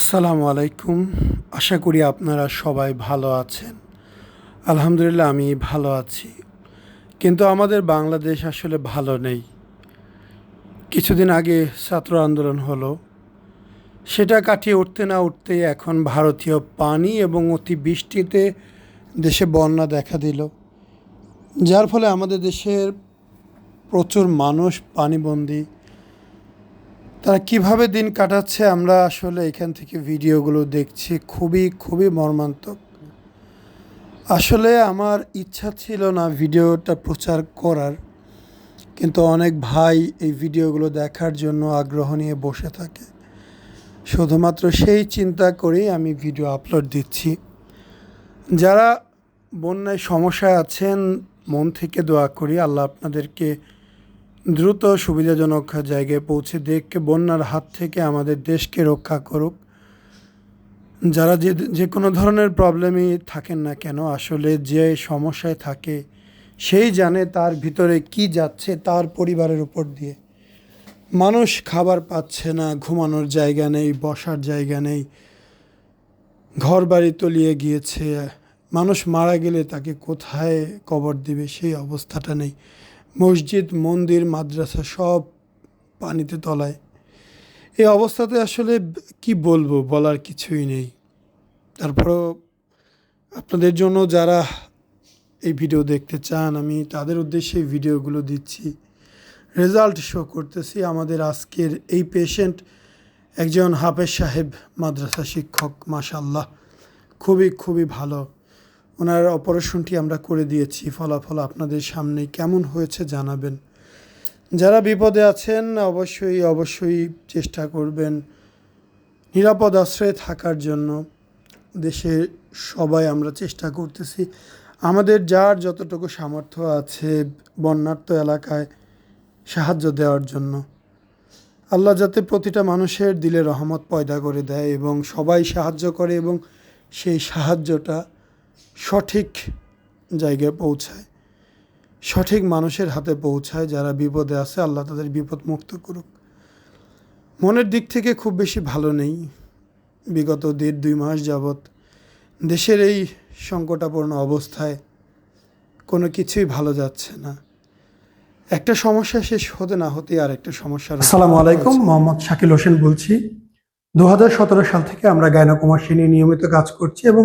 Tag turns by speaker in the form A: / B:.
A: আসসালামু আলাইকুম। আশা করি আপনারা সবাই ভালো আছেন। আলহামদুলিল্লাহ, আমি ভালো আছি। কিন্তু আমাদের বাংলাদেশ আসলে ভালো নেই। কিছুদিন আগে ছাত্র আন্দোলন হলো। সেটা কাটিয়ে উঠতে না উঠতেই এখন ভারতীয় পানি এবং অতি বৃষ্টিতে দেশে বন্যা দেখা দিল। যার ফলে আমাদের দেশের প্রচুর মানুষ পানিবন্দী তারা কীভাবে দিন কাটাচ্ছে আমরা আসলে এখান থেকে ভিডিওগুলো দেখছি খুবই খুবই মর্মান্তক। আসলে আমার ইচ্ছা ছিল না ভিডিওটা প্রচার করার, কিন্তু অনেক ভাই এই ভিডিওগুলো দেখার জন্য আগ্রহ নিয়ে বসে থাকে। শুধুমাত্র সেই চিন্তা করেই আমি ভিডিও আপলোড দিচ্ছি। যারা বন্যায় সমস্যায় আছেন, মন থেকে দোয়া করি, আল্লাহ আপনাদেরকে দ্রুত সুবিধাজনক জায়গায় পৌঁছে দেখকে বন্যার হাত থেকে আমাদের দেশকে রক্ষা করুক। যারা যে যে কোনো ধরনের প্রবলেমই থাকেন না কেন, আসলে যে সমস্যায় থাকে সেই জানে তার ভিতরে কি যাচ্ছে তার পরিবারের উপর দিয়ে। মানুষ খাবার পাচ্ছে না, ঘুমানোর জায়গা নেই, বসার জায়গা নেই ঘর বাড়ি তলিয়ে গিয়েছে। মানুষ মারা গেলে তাকে কোথায় কবর দিবে? সেই অবস্থাটা নেই। মসজিদ, মন্দির, মাদ্রাসা সব পানিতে তলায়। এই অবস্থাতে আসলে কি বলব বলার কিছুই নেই। তারপরও আপনাদের জন্য যারা এই ভিডিও দেখতে চান, আমি তাদের উদ্দেশ্যে ভিডিওগুলো দিচ্ছি। রেজাল্ট শো করতেছি আমাদের আজকের এই পেশেন্ট একজন হাফেজ সাহেব, মাদ্রাসা শিক্ষক মাশাল্লাহ খুবই খুবই ভালো। ওনার অপারেশনটি আমরা করে দিয়েছি, ফলাফল আপনাদের সামনে কেমন হয়েছে জানাবেন। যারা বিপদে আছেন, অবশ্যই অবশ্যই চেষ্টা করবেন নিরাপদ আশ্রয়ে থাকার জন্য। দেশে সবাই আমরা চেষ্টা করতেছি। আমাদের যার যতটুকু সামর্থ্য আছে বন্যার্ত এলাকায় সাহায্য দেওয়ার জন্য। আল্লাহ যাতে প্রতিটা মানুষের দিলে রহমত পয়দা করে দেয় এবং সবাই সাহায্য করে এবং সেই সাহায্যটা সঠিক জায়গায় পৌঁছায়, সঠিক মানুষের হাতে পৌঁছায় যারা বিপদে আছে, আল্লাহ তাদের বিপদ মুক্ত করুক। মনের দিক থেকে খুব বেশি ভালো নেই। বিগত দেড় দুই মাস যাবৎ দেশের এই সংকটাপূর্ণ অবস্থায় কোনো কিছুই ভালো যাচ্ছে না। একটা সমস্যা শেষ হতে না হতে আর একটা সমস্যা আসসালামু আলাইকুম, মোহাম্মদ শাকিল হোসেন বলছি। দু হাজার সতেরো সাল থেকে আমরা গায়নাকুমার নিয়ে নিয়মিত কাজ করছি এবং